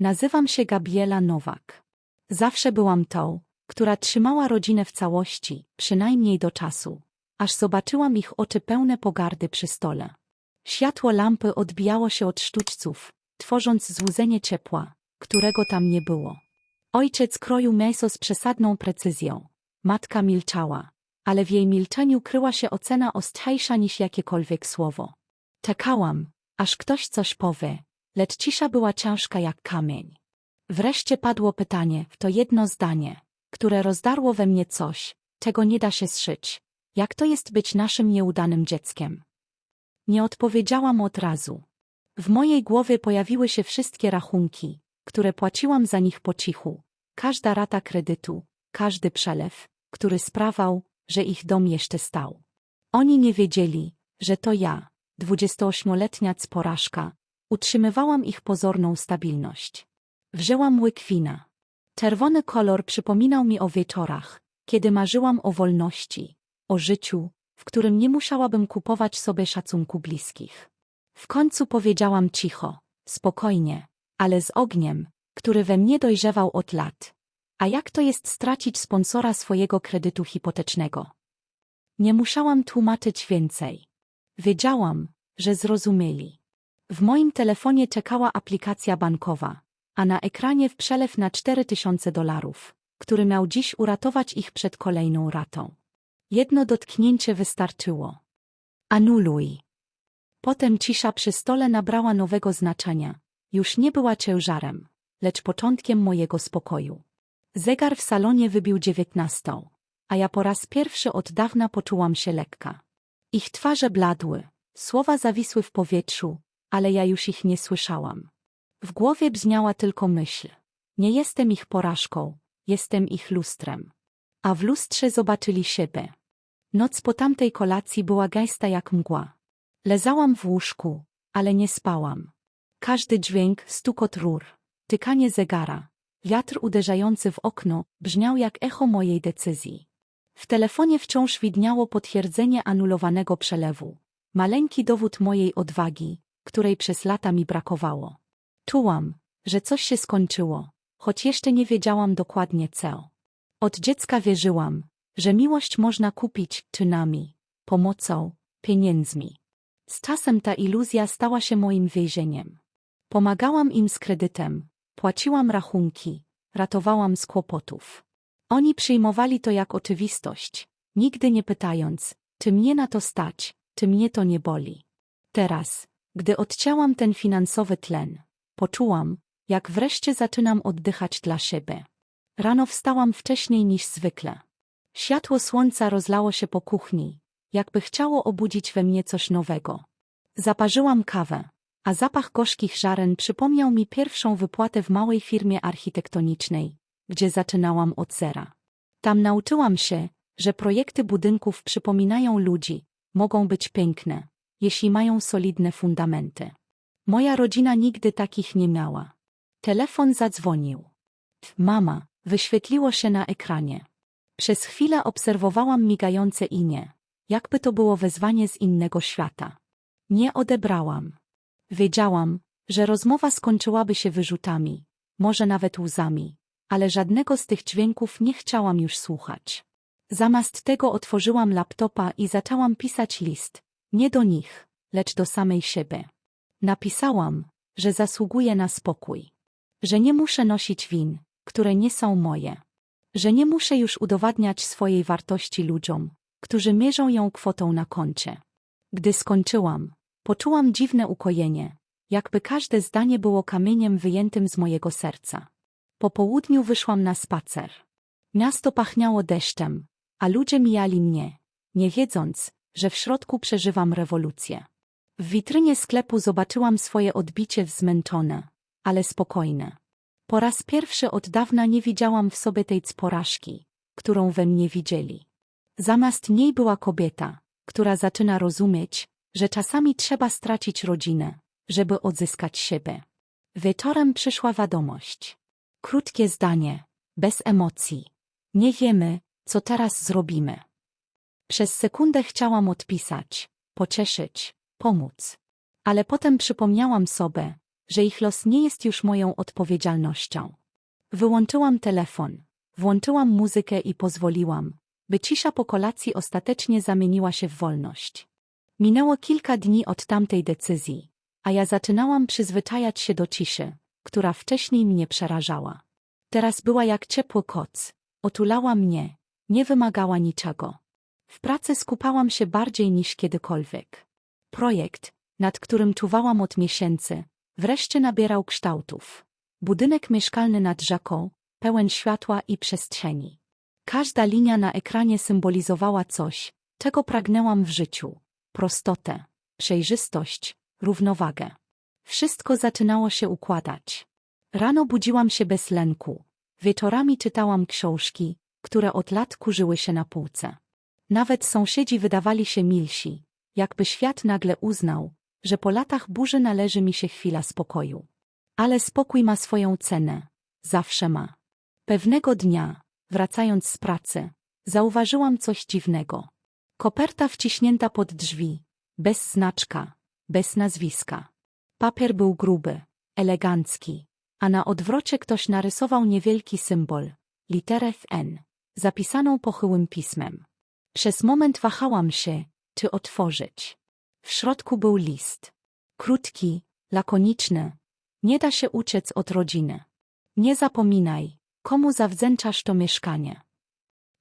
Nazywam się Gabriela Nowak. Zawsze byłam tą, która trzymała rodzinę w całości, przynajmniej do czasu, aż zobaczyłam ich oczy pełne pogardy przy stole. Światło lampy odbijało się od sztućców, tworząc złudzenie ciepła, którego tam nie było. Ojciec kroił mięso z przesadną precyzją. Matka milczała, ale w jej milczeniu kryła się ocena ostrzejsza niż jakiekolwiek słowo. Czekałam, aż ktoś coś powie, lecz cisza była ciężka jak kamień. Wreszcie padło pytanie, to jedno zdanie, które rozdarło we mnie coś, czego nie da się zszyć. Jak to jest być naszym nieudanym dzieckiem? Nie odpowiedziałam od razu. W mojej głowie pojawiły się wszystkie rachunki, które płaciłam za nich po cichu. Każda rata kredytu, każdy przelew, który sprawał, że ich dom jeszcze stał. Oni nie wiedzieli, że to ja, dwudziestoośmioletnia porażka, utrzymywałam ich pozorną stabilność. Wzięłam łyk wina. Czerwony kolor przypominał mi o wieczorach, kiedy marzyłam o wolności, o życiu, w którym nie musiałabym kupować sobie szacunku bliskich. W końcu powiedziałam cicho, spokojnie, ale z ogniem, który we mnie dojrzewał od lat. A jak to jest stracić sponsora swojego kredytu hipotecznego? Nie musiałam tłumaczyć więcej. Wiedziałam, że zrozumieli. W moim telefonie czekała aplikacja bankowa, a na ekranie w przelew na 4000 dolarów, który miał dziś uratować ich przed kolejną ratą. Jedno dotknięcie wystarczyło. Anuluj. Potem cisza przy stole nabrała nowego znaczenia. Już nie była ciężarem, lecz początkiem mojego spokoju. Zegar w salonie wybił dziewiętnastą, a ja po raz pierwszy od dawna poczułam się lekka. Ich twarze bladły, słowa zawisły w powietrzu, ale ja już ich nie słyszałam. W głowie brzmiała tylko myśl. Nie jestem ich porażką, jestem ich lustrem. A w lustrze zobaczyli siebie. Noc po tamtej kolacji była gęsta jak mgła. Lezałam w łóżku, ale nie spałam. Każdy dźwięk, stukot rur, tykanie zegara, wiatr uderzający w okno brzmiał jak echo mojej decyzji. W telefonie wciąż widniało potwierdzenie anulowanego przelewu. Maleńki dowód mojej odwagi, której przez lata mi brakowało. Czułam, że coś się skończyło, choć jeszcze nie wiedziałam dokładnie co. Od dziecka wierzyłam, że miłość można kupić czynami, pomocą, pieniędzmi. Z czasem ta iluzja stała się moim więzieniem. Pomagałam im z kredytem, płaciłam rachunki, ratowałam z kłopotów. Oni przyjmowali to jak oczywistość, nigdy nie pytając, czy mnie na to stać, czy mnie to nie boli. Teraz, gdy odcięłam ten finansowy tlen, poczułam, jak wreszcie zaczynam oddychać dla siebie. Rano wstałam wcześniej niż zwykle. Światło słońca rozlało się po kuchni, jakby chciało obudzić we mnie coś nowego. Zaparzyłam kawę, a zapach gorzkich żaren przypomniał mi pierwszą wypłatę w małej firmie architektonicznej, gdzie zaczynałam od zera. Tam nauczyłam się, że projekty budynków przypominają ludzi, mogą być piękne, jeśli mają solidne fundamenty. Moja rodzina nigdy takich nie miała. Telefon zadzwonił. Mama, wyświetliło się na ekranie. Przez chwilę obserwowałam migające inie, jakby to było wezwanie z innego świata. Nie odebrałam. Wiedziałam, że rozmowa skończyłaby się wyrzutami, może nawet łzami, ale żadnego z tych dźwięków nie chciałam już słuchać. Zamiast tego otworzyłam laptopa i zaczęłam pisać list, nie do nich, lecz do samej siebie. Napisałam, że zasługuję na spokój, że nie muszę nosić win, które nie są moje, że nie muszę już udowadniać swojej wartości ludziom, którzy mierzą ją kwotą na koncie. Gdy skończyłam, poczułam dziwne ukojenie, jakby każde zdanie było kamieniem wyjętym z mojego serca. Po południu wyszłam na spacer. Miasto pachniało deszczem, a ludzie mijali mnie, nie wiedząc, że w środku przeżywam rewolucję. W witrynie sklepu zobaczyłam swoje odbicie zmęczone, ale spokojne. Po raz pierwszy od dawna nie widziałam w sobie tej porażki, którą we mnie widzieli. Zamiast niej była kobieta, która zaczyna rozumieć, że czasami trzeba stracić rodzinę, żeby odzyskać siebie. Wieczorem przyszła wiadomość. Krótkie zdanie, bez emocji. Nie wiemy, co teraz zrobimy. Przez sekundę chciałam odpisać, pocieszyć, pomóc. Ale potem przypomniałam sobie, że ich los nie jest już moją odpowiedzialnością. Wyłączyłam telefon, włączyłam muzykę i pozwoliłam, by cisza po kolacji ostatecznie zamieniła się w wolność. Minęło kilka dni od tamtej decyzji, a ja zaczynałam przyzwyczajać się do ciszy, która wcześniej mnie przerażała. Teraz była jak ciepły koc, otulała mnie, nie wymagała niczego. W pracy skupałam się bardziej niż kiedykolwiek. Projekt, nad którym czuwałam od miesięcy, wreszcie nabierał kształtów. Budynek mieszkalny nad rzeką, pełen światła i przestrzeni. Każda linia na ekranie symbolizowała coś, czego pragnęłam w życiu. Prostotę, przejrzystość, równowagę. Wszystko zaczynało się układać. Rano budziłam się bez lęku. Wieczorami czytałam książki, które od lat kurzyły się na półce. Nawet sąsiedzi wydawali się milsi, jakby świat nagle uznał, że po latach burzy należy mi się chwila spokoju. Ale spokój ma swoją cenę. Zawsze ma. Pewnego dnia, wracając z pracy, zauważyłam coś dziwnego. Koperta wciśnięta pod drzwi, bez znaczka, bez nazwiska. Papier był gruby, elegancki, a na odwrocie ktoś narysował niewielki symbol, literę N, zapisaną pochyłym pismem. Przez moment wahałam się, czy otworzyć. W środku był list. Krótki, lakoniczny. Nie da się uciec od rodziny. Nie zapominaj, komu zawdzięczasz to mieszkanie.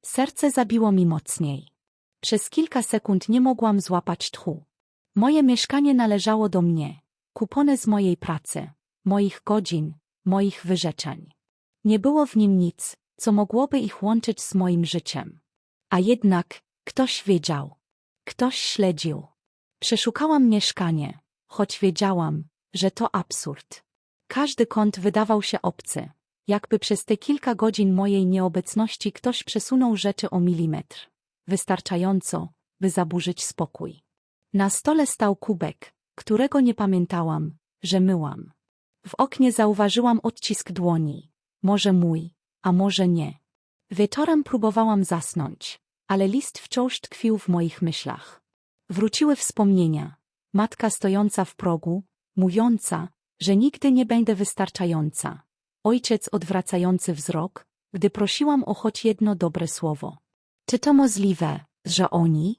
Serce zabiło mi mocniej. Przez kilka sekund nie mogłam złapać tchu. Moje mieszkanie należało do mnie, kupone z mojej pracy, moich godzin, moich wyrzeczeń. Nie było w nim nic, co mogłoby ich łączyć z moim życiem. A jednak ktoś wiedział. Ktoś śledził. Przeszukałam mieszkanie, choć wiedziałam, że to absurd. Każdy kąt wydawał się obcy, jakby przez te kilka godzin mojej nieobecności ktoś przesunął rzeczy o milimetr. Wystarczająco, by zaburzyć spokój. Na stole stał kubek, którego nie pamiętałam, że myłam. W oknie zauważyłam odcisk dłoni. Może mój, a może nie. Wieczorem próbowałam zasnąć, ale list wciąż tkwił w moich myślach. Wróciły wspomnienia. Matka stojąca w progu, mówiąca, że nigdy nie będę wystarczająca. Ojciec odwracający wzrok, gdy prosiłam o choć jedno dobre słowo. Czy to możliwe, że oni?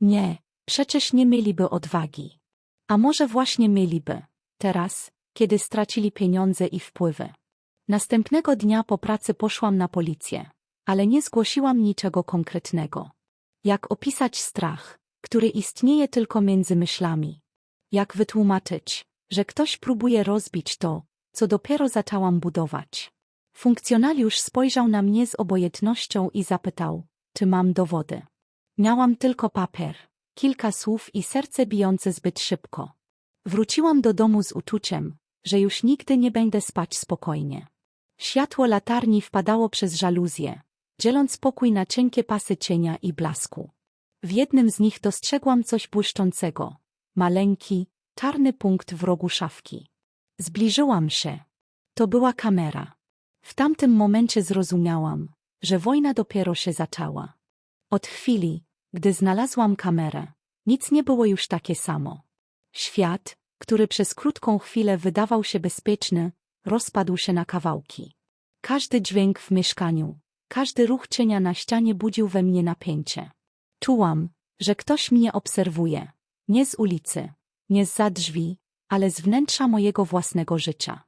Nie, przecież nie mieliby odwagi. A może właśnie mieliby, teraz, kiedy stracili pieniądze i wpływy. Następnego dnia po pracy poszłam na policję, ale nie zgłosiłam niczego konkretnego. Jak opisać strach, który istnieje tylko między myślami? Jak wytłumaczyć, że ktoś próbuje rozbić to, co dopiero zaczęłam budować? Funkcjonariusz spojrzał na mnie z obojętnością i zapytał, czy mam dowody. Miałam tylko papier, kilka słów i serce bijące zbyt szybko. Wróciłam do domu z uczuciem, że już nigdy nie będę spać spokojnie. Światło latarni wpadało przez żaluzję, dzieląc pokój na cienkie pasy cienia i blasku. W jednym z nich dostrzegłam coś błyszczącego. Maleńki, czarny punkt w rogu szafki. Zbliżyłam się. To była kamera. W tamtym momencie zrozumiałam, że wojna dopiero się zaczęła. Od chwili, gdy znalazłam kamerę, nic nie było już takie samo. Świat, który przez krótką chwilę wydawał się bezpieczny, rozpadł się na kawałki. Każdy dźwięk w mieszkaniu, każdy ruch cienia na ścianie budził we mnie napięcie. Czułam, że ktoś mnie obserwuje. Nie z ulicy, nie z za drzwi, ale z wnętrza mojego własnego życia.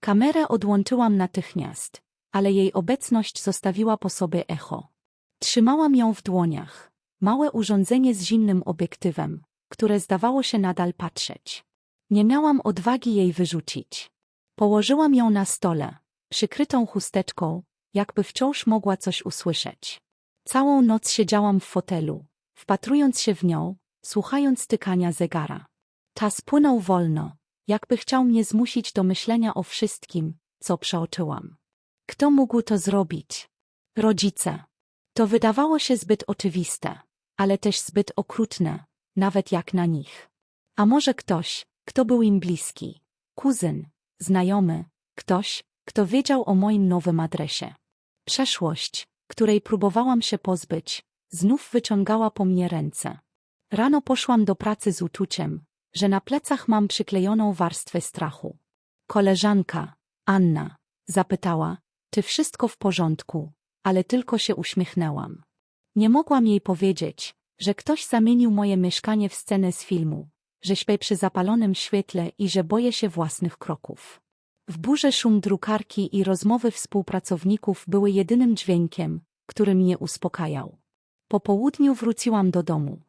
Kamerę odłączyłam natychmiast, ale jej obecność zostawiła po sobie echo. Trzymałam ją w dłoniach. Małe urządzenie z zimnym obiektywem, które zdawało się nadal patrzeć. Nie miałam odwagi jej wyrzucić. Położyłam ją na stole, przykrytą chusteczką, jakby wciąż mogła coś usłyszeć. Całą noc siedziałam w fotelu, wpatrując się w nią, słuchając tykania zegara. Czas płynął wolno, jakby chciał mnie zmusić do myślenia o wszystkim, co przeoczyłam. Kto mógł to zrobić? Rodzice. To wydawało się zbyt oczywiste, ale też zbyt okrutne, nawet jak na nich. A może ktoś, kto był im bliski? Kuzyn, znajomy, ktoś, kto wiedział o moim nowym adresie. Przeszłość, której próbowałam się pozbyć, znów wyciągała po mnie ręce. Rano poszłam do pracy z uczuciem, że na plecach mam przyklejoną warstwę strachu. Koleżanka, Anna, zapytała, czy wszystko w porządku, ale tylko się uśmiechnęłam. Nie mogłam jej powiedzieć, że ktoś zamienił moje mieszkanie w scenę z filmu, że śpię przy zapalonym świetle i że boję się własnych kroków. W burze szum drukarki i rozmowy współpracowników były jedynym dźwiękiem, który mnie uspokajał. Po południu wróciłam do domu.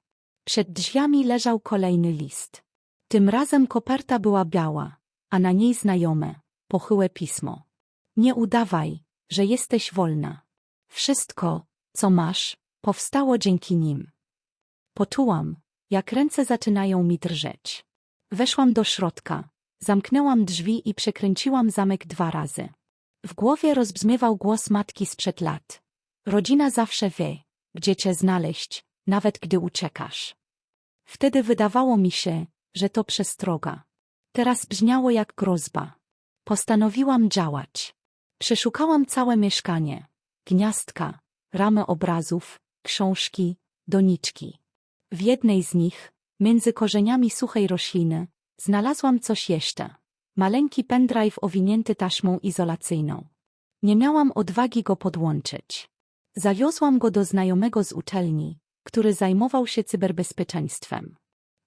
Przed drzwiami leżał kolejny list. Tym razem koperta była biała, a na niej znajome, pochyłe pismo. Nie udawaj, że jesteś wolna. Wszystko, co masz, powstało dzięki nim. Poczułam, jak ręce zaczynają mi drżeć. Weszłam do środka, zamknęłam drzwi i przekręciłam zamek dwa razy. W głowie rozbrzmiewał głos matki sprzed lat. Rodzina zawsze wie, gdzie cię znaleźć, nawet gdy uciekasz. Wtedy wydawało mi się, że to przestroga. Teraz brzmiało jak grozba. Postanowiłam działać. Przeszukałam całe mieszkanie. Gniazdka, ramy obrazów, książki, doniczki. W jednej z nich, między korzeniami suchej rośliny, znalazłam coś jeszcze. Maleńki pendrive owinięty taśmą izolacyjną. Nie miałam odwagi go podłączyć. Zawiozłam go do znajomego z uczelni, który zajmował się cyberbezpieczeństwem.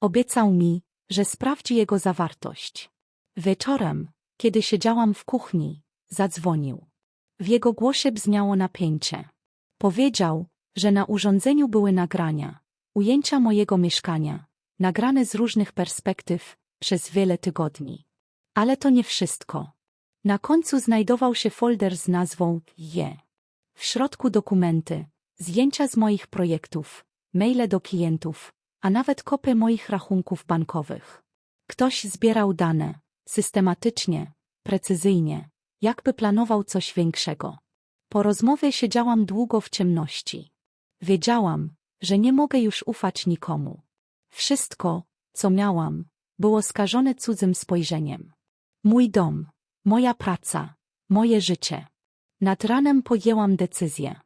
Obiecał mi, że sprawdzi jego zawartość. Wieczorem, kiedy siedziałam w kuchni, zadzwonił. W jego głosie brzmiało napięcie. Powiedział, że na urządzeniu były nagrania, ujęcia mojego mieszkania, nagrane z różnych perspektyw, przez wiele tygodni. Ale to nie wszystko. Na końcu znajdował się folder z nazwą Je. W środku dokumenty, zdjęcia z moich projektów, maile do klientów, a nawet kopie moich rachunków bankowych. Ktoś zbierał dane, systematycznie, precyzyjnie, jakby planował coś większego. Po rozmowie siedziałam długo w ciemności. Wiedziałam, że nie mogę już ufać nikomu. Wszystko, co miałam, było skażone cudzym spojrzeniem. Mój dom, moja praca, moje życie. Nad ranem podjęłam decyzję.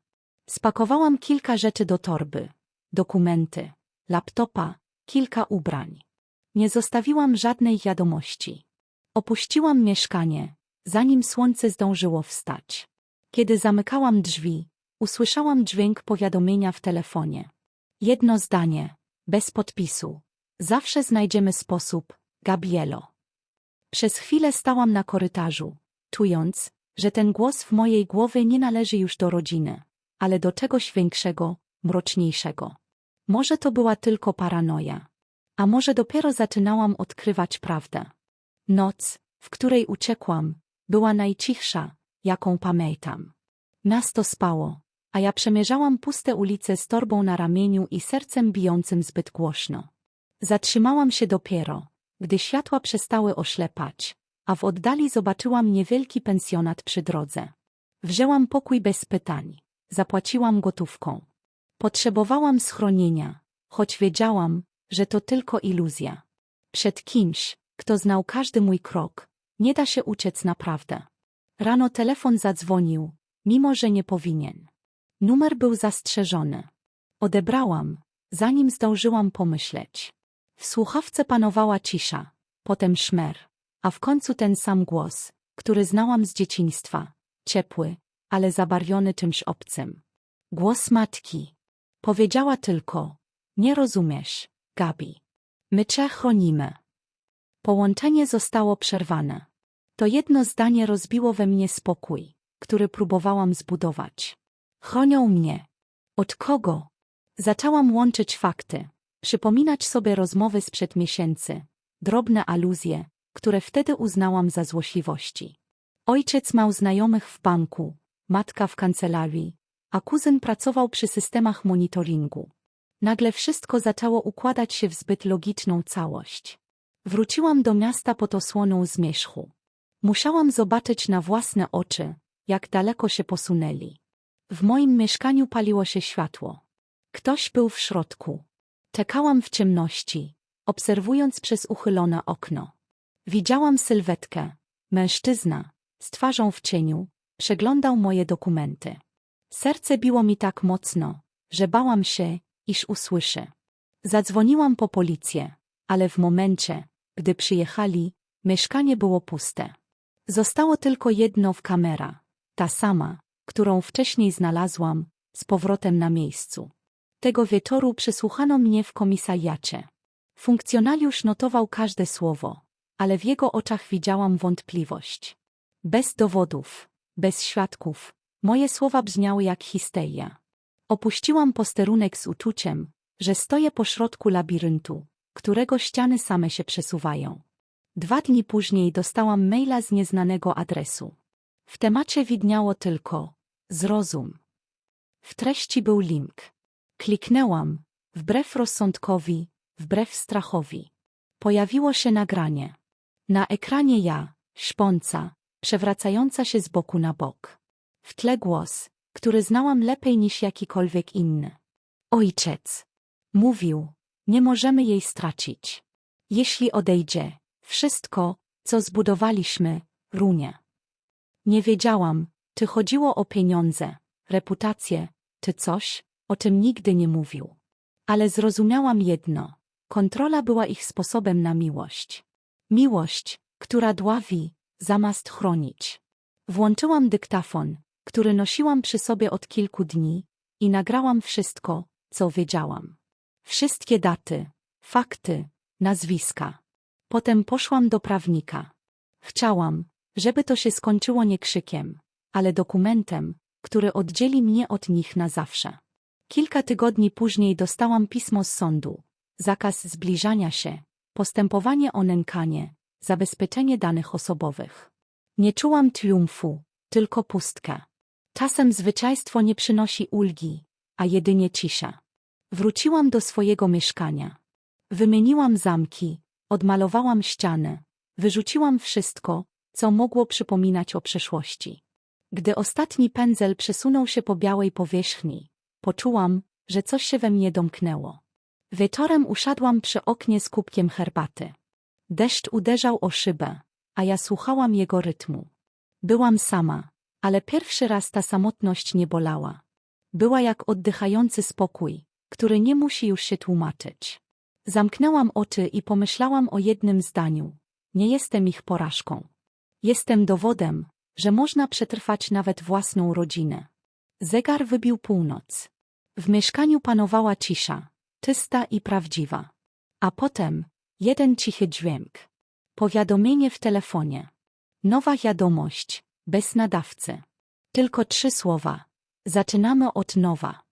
Spakowałam kilka rzeczy do torby, dokumenty, laptopa, kilka ubrań. Nie zostawiłam żadnej wiadomości. Opuściłam mieszkanie, zanim słońce zdążyło wstać. Kiedy zamykałam drzwi, usłyszałam dźwięk powiadomienia w telefonie. Jedno zdanie, bez podpisu. Zawsze znajdziemy sposób, Gabrielo. Przez chwilę stałam na korytarzu, czując, że ten głos w mojej głowie nie należy już do rodziny, ale do czegoś większego, mroczniejszego. Może to była tylko paranoja. A może dopiero zaczynałam odkrywać prawdę. Noc, w której uciekłam, była najcichsza, jaką pamiętam. Miasto spało, a ja przemierzałam puste ulice z torbą na ramieniu i sercem bijącym zbyt głośno. Zatrzymałam się dopiero, gdy światła przestały oślepać, a w oddali zobaczyłam niewielki pensjonat przy drodze. Wzięłam pokój bez pytań, zapłaciłam gotówką. Potrzebowałam schronienia, choć wiedziałam, że to tylko iluzja. Przed kimś, kto znał każdy mój krok, nie da się uciec naprawdę. Rano telefon zadzwonił, mimo że nie powinien. Numer był zastrzeżony. Odebrałam, zanim zdążyłam pomyśleć. W słuchawce panowała cisza, potem szmer, a w końcu ten sam głos, który znałam z dzieciństwa, ciepły, ale zabarwiony czymś obcym. Głos matki. Powiedziała tylko, nie rozumiesz, Gabi. My cię chronimy. Połączenie zostało przerwane. To jedno zdanie rozbiło we mnie spokój, który próbowałam zbudować. Chronią mnie. Od kogo? Zaczęłam łączyć fakty, przypominać sobie rozmowy sprzed miesięcy, drobne aluzje, które wtedy uznałam za złośliwości. Ojciec miał znajomych w banku, matka w kancelarii, a kuzyn pracował przy systemach monitoringu. Nagle wszystko zaczęło układać się w zbyt logiczną całość. Wróciłam do miasta pod osłoną zmierzchu. Musiałam zobaczyć na własne oczy, jak daleko się posunęli. W moim mieszkaniu paliło się światło. Ktoś był w środku. Czekałam w ciemności, obserwując przez uchylone okno. Widziałam sylwetkę. Mężczyzna, z twarzą w cieniu, przeglądał moje dokumenty. Serce biło mi tak mocno, że bałam się, iż usłyszę. Zadzwoniłam po policję, ale w momencie, gdy przyjechali, mieszkanie było puste. Zostało tylko jedno w kamera, ta sama, którą wcześniej znalazłam, z powrotem na miejscu. Tego wieczoru przesłuchano mnie w komisariacie. Funkcjonariusz notował każde słowo, ale w jego oczach widziałam wątpliwość. Bez dowodów, bez świadków, moje słowa brzmiały jak histeria. Opuściłam posterunek z uczuciem, że stoję pośrodku labiryntu, którego ściany same się przesuwają. Dwa dni później dostałam maila z nieznanego adresu. W temacie widniało tylko zrozum. W treści był link. Kliknęłam, wbrew rozsądkowi, wbrew strachowi. Pojawiło się nagranie. Na ekranie ja, śpąca, przewracająca się z boku na bok. W tle głos, który znałam lepiej niż jakikolwiek inny. Ojciec. Mówił, nie możemy jej stracić. Jeśli odejdzie, wszystko, co zbudowaliśmy, runie. Nie wiedziałam, czy chodziło o pieniądze, reputację, czy coś, o czym nigdy nie mówił. Ale zrozumiałam jedno. Kontrola była ich sposobem na miłość. Miłość, która dławi, zamiast chronić. Włączyłam dyktafon, który nosiłam przy sobie od kilku dni i nagrałam wszystko, co wiedziałam. Wszystkie daty, fakty, nazwiska. Potem poszłam do prawnika. Chciałam, żeby to się skończyło nie krzykiem, ale dokumentem, który oddzieli mnie od nich na zawsze. Kilka tygodni później dostałam pismo z sądu. Zakaz zbliżania się, postępowanie o nękanie, zabezpieczenie danych osobowych. Nie czułam triumfu, tylko pustkę. Czasem zwyczajstwo nie przynosi ulgi, a jedynie cisza. Wróciłam do swojego mieszkania. Wymieniłam zamki, odmalowałam ściany, wyrzuciłam wszystko, co mogło przypominać o przeszłości. Gdy ostatni pędzel przesunął się po białej powierzchni, poczułam, że coś się we mnie domknęło. Wieczorem usiadłam przy oknie z kubkiem herbaty. Deszcz uderzał o szybę, a ja słuchałam jego rytmu. Byłam sama, ale pierwszy raz ta samotność nie bolała. Była jak oddychający spokój, który nie musi już się tłumaczyć. Zamknęłam oczy i pomyślałam o jednym zdaniu. Nie jestem ich porażką. Jestem dowodem, że można przetrwać nawet własną rodzinę. Zegar wybił północ. W mieszkaniu panowała cisza, czysta i prawdziwa. A potem jeden cichy dźwięk. Powiadomienie w telefonie. Nowa wiadomość, bez nadawcy. Tylko trzy słowa. Zaczynamy od nowa.